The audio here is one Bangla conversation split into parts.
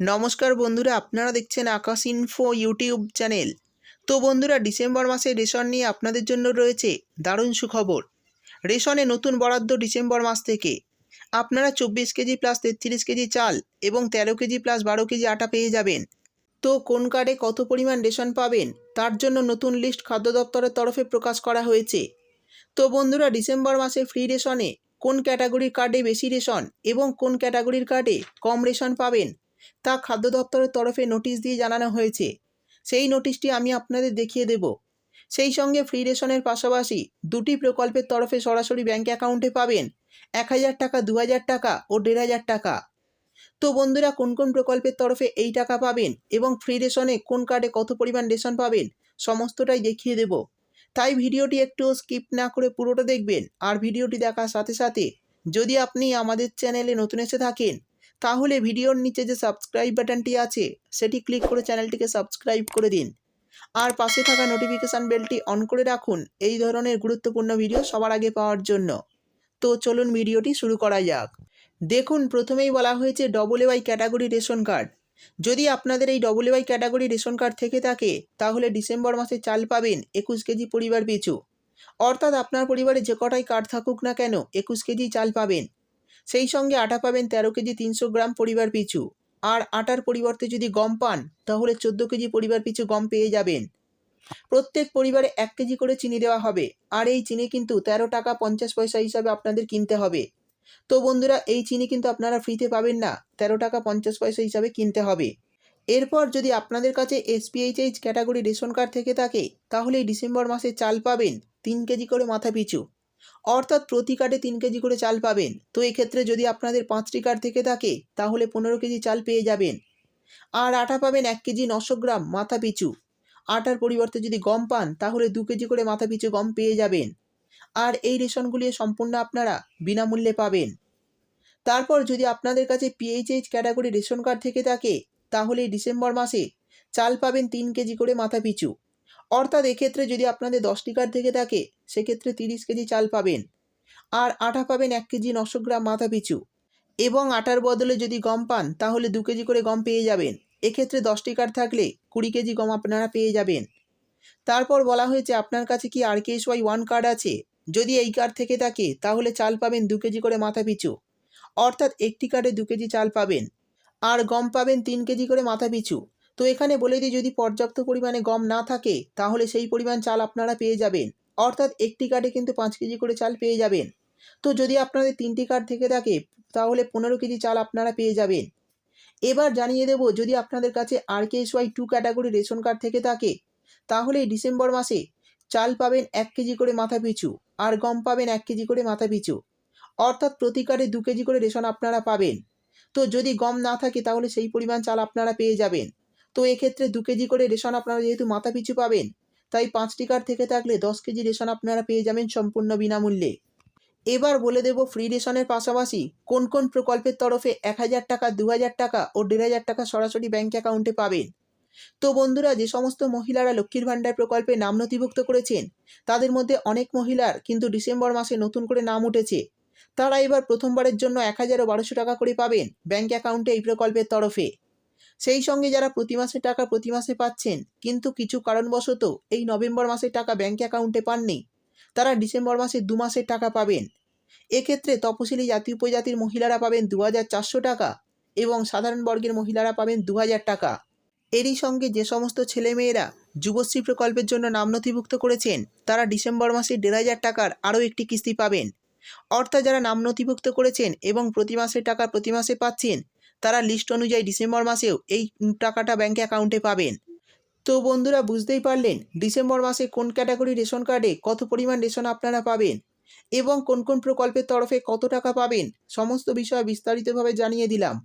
নমস্কার বন্ধুরা, আপনারা দেখছেন আকাশ ইনফো ইউটিউব চ্যানেল তো বন্ধুরা, ডিসেম্বর মাসে রেশন নিয়ে আপনাদের জন্য রয়েছে দারুণ সুখবর। রেশনে নতুন বরাদ্দ ডিসেম্বর মাস থেকে। আপনারা চব্বিশ কেজি প্লাস তেত্রিশ কেজি চাল এবং তেরো কেজি প্লাস বারো কেজি আটা পেয়ে যাবেন। তো কোন কার্ডে কত পরিমাণ রেশন পাবেন, তার জন্য নতুন লিস্ট খাদ্য দপ্তরের তরফে প্রকাশ করা হয়েছে। তো বন্ধুরা, ডিসেম্বর মাসে ফ্রি রেশনে কোন ক্যাটাগরির কার্ডে বেশি রেশন এবং কোন ক্যাটাগরির কার্ডে কম রেশন পাবেন তা খাদ্য দপ্তরের তরফে নোটিশ দিয়ে জানানো হয়েছে। সেই নোটিশটি আমি আপনাদের দেখিয়ে দেব। সেই সঙ্গে ফ্রি রেশনের পাশাপাশি দুটি প্রকল্পের তরফে সরাসরি ব্যাঙ্ক অ্যাকাউন্টে পাবেন এক হাজার টাকা, দু হাজার টাকা ও দেড় হাজার টাকা। তো বন্ধুরা, কোন কোন প্রকল্পের তরফে এই টাকা পাবেন এবং ফ্রি রেশনে কোন কার্ডে কত পরিমাণ রেশন পাবেন সমস্তটাই দেখিয়ে দেব। তাই ভিডিওটি একটু স্কিপ না করে পুরোটা দেখবেন। আর ভিডিওটি দেখার সাথে সাথে যদি আপনি আমাদের চ্যানেলে নতুন এসে থাকেন তাহলে ভিডিওর নিচে যে সাবস্ক্রাইব বাটনটি আছে, সেটি ক্লিক করে চ্যানেলটিকে সাবস্ক্রাইব করে দিন। আর পাশে থাকা নোটিফিকেশান বেলটি অন করে রাখুন, এই ধরনের গুরুত্বপূর্ণ ভিডিও সবার আগে পাওয়ার জন্য। তো চলুন ভিডিওটি শুরু করা যাক। দেখুন, প্রথমেই বলা হয়েছে double Y category ration card যদি আপনাদের এই double Y category ration card থেকে থাকে, তাহলে ডিসেম্বর মাসে চাল পাবেন একুশ কেজি পরিবার পিছু অর্থাৎ আপনার পরিবারে যে কটাই কার্ড থাকুক না কেন, একুশ কেজি চাল পাবেন। সেই সঙ্গে আটা পাবেন তেরো কেজি তিনশো গ্রাম পরিবার পিছু। আর আটার পরিবর্তে যদি গম পান, তাহলে চোদ্দ কেজি পরিবার পিছু গম পেয়ে যাবেন। প্রত্যেক পরিবারে এক কেজি করে চিনি দেওয়া হবে। আর এই চিনি কিন্তু তেরো টাকা পঞ্চাশ পয়সা হিসাবে আপনাদের কিনতে হবে। তো বন্ধুরা, এই চিনি কিন্তু আপনারা ফ্রিতে পাবেন না, তেরো টাকা পঞ্চাশ পয়সা হিসাবে কিনতে হবে। এরপর যদি আপনাদের কাছে এসপিএইচএইচ ক্যাটাগরি রেশন কার্ড থেকে থাকে, তাহলে ডিসেম্বর মাসে চাল পাবেন তিন কেজি করে মাথা পিছু। অর্থাৎ প্রতি কার্ডে তিন কেজি করে চাল পাবেন। তো এক্ষেত্রে যদি আপনাদের পাঁচটি কার্ড থেকে থাকে, তাহলে পনেরো কেজি চাল পেয়ে যাবেন। আর আটা পাবেন এক কেজি নশো গ্রাম মাথা পিছু। আটার পরিবর্তে যদি গম পান, তাহলে দু কেজি করে মাথা পিছু গম পেয়ে যাবেন। আর এই রেশনগুলি সম্পূর্ণ আপনারা বিনামূল্যে পাবেন। তারপর যদি আপনাদের কাছে পিএইচএইচ ক্যাটাগরি রেশন কার্ড থেকে থাকে, তাহলে ডিসেম্বর মাসে চাল পাবেন তিন কেজি করে মাথা পিছু। অর্থাৎ এক্ষেত্রে যদি আপনাদের দশটি কার্ড থেকে থাকে, সেক্ষেত্রে তিরিশ কেজি চাল পাবেন। আর আটা পাবেন এক কেজি নশো গ্রাম মাথা পিছু। এবং আটার বদলে যদি গম পান, তাহলে দু কেজি করে গম পেয়ে যাবেন। এক্ষেত্রে দশটি কার্ড থাকলে কুড়ি কেজি গম আপনারা পেয়ে যাবেন। তারপর বলা হয়েছে, আপনার কাছে কি R KS Y one card আছে? যদি এই কার্ড থেকে থাকে, তাহলে চাল পাবেন দু কেজি করে মাথা পিছু। অর্থাৎ একটি কার্ডে দু কেজি চাল পাবেন। আর গম পাবেন তিন কেজি করে মাথা পিছু। তো এখানে বলে দিই, যদি পর্যাপ্ত পরিমাণে গম না থাকে, তাহলে সেই পরিমাণ চাল আপনারা পেয়ে যাবেন। অর্থাৎ একটি কার্ডে কিন্তু পাঁচ কেজি করে চাল পেয়ে যাবেন। তো যদি আপনাদের তিনটি কার্ড থেকে থাকে, তাহলে পনেরো কেজি চাল আপনারা পেয়ে যাবেন। এবার জানিয়ে দেব, যদি আপনাদের কাছে R K Y two category ration card থেকে থাকে, তাহলে ডিসেম্বর মাসে চাল পাবেন এক কেজি করে মাথা পিছু আর গম পাবেন এক কেজি করে মাথা পিছু। অর্থাৎ প্রতি কার্ডে দু কেজি করে রেশন আপনারা পাবেন। তো যদি গম না থাকে, তাহলে সেই পরিমাণ চাল আপনারা পেয়ে যাবেন। তো এক্ষেত্রে দু কেজি করে রেশন আপনারা যেহেতু মাথা পিছু পাবেন, তাই পাঁচটি কার্ড থেকে থাকলে দশ কেজি রেশন আপনারা পেয়ে যাবেন সম্পূর্ণ বিনামূল্যে। এবার বলে দেব ফ্রি রেশনের পাশাপাশি কোন কোন প্রকল্পের তরফে এক হাজার টাকা, দু হাজার টাকা ও দেড় হাজার টাকা সরাসরি ব্যাঙ্ক অ্যাকাউন্টে পাবেন। তো বন্ধুরা, যে সমস্ত মহিলারা লক্ষ্মীর ভাণ্ডার প্রকল্পে নাম নথিভুক্ত করেছেন, তাদের মধ্যে অনেক মহিলার কিন্তু ডিসেম্বর মাসে নতুন করে নাম উঠেছে। তারা এবার প্রথমবারের জন্য এক হাজার ও বারোশো টাকা করে পাবেন ব্যাঙ্ক অ্যাকাউন্টে এই প্রকল্পের তরফে। সেই সঙ্গে যারা প্রতি মাসে টাকা প্রতি মাসে পাচ্ছেন, কিন্তু কিছু কারণবশত এই নভেম্বর মাসের টাকা ব্যাঙ্ক অ্যাকাউন্টে পাননি, তারা ডিসেম্বর মাসে দু মাসের টাকা পাবেন। এক্ষেত্রে তপশিলি জাতি উপজাতির মহিলারা পাবেন দু হাজার চারশো টাকা এবং সাধারণ বর্গের মহিলারা পাবেন দু হাজার টাকা। এরই সঙ্গে যে সমস্ত ছেলেমেয়েরা যুবশ্রী প্রকল্পের জন্য নাম নথিভুক্ত করেছেন, তারা ডিসেম্বর মাসে দেড় হাজার টাকার আরও একটি কিস্তি পাবেন। অর্থাৎ যারা নাম নথিভুক্ত করেছেন এবং প্রতি মাসের টাকা প্রতি মাসে পাচ্ছেন তারা লিস্ট অনুযায়ী ডিসেম্বর মাসেও এই টাকাটা ব্যাঙ্ক অ্যাকাউন্টে পাবেন। তো বন্ধুরা, বুঝতেই পারলেন ডিসেম্বর মাসে কোন ক্যাটাগরি রেশন কার্ডে কত পরিমাণ রেশন আপনারা পাবেন এবং কোন কোন প্রকল্পের তরফে কত টাকা পাবেন, সমস্ত বিষয় বিস্তারিতভাবে জানিয়ে দিলাম।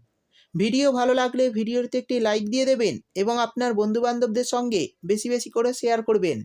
ভিডিও ভালো লাগলে ভিডিওতে একটি লাইক দিয়ে দেবেন এবং আপনার বন্ধুবান্ধবদের সঙ্গে বেশি বেশি করে শেয়ার করবেন।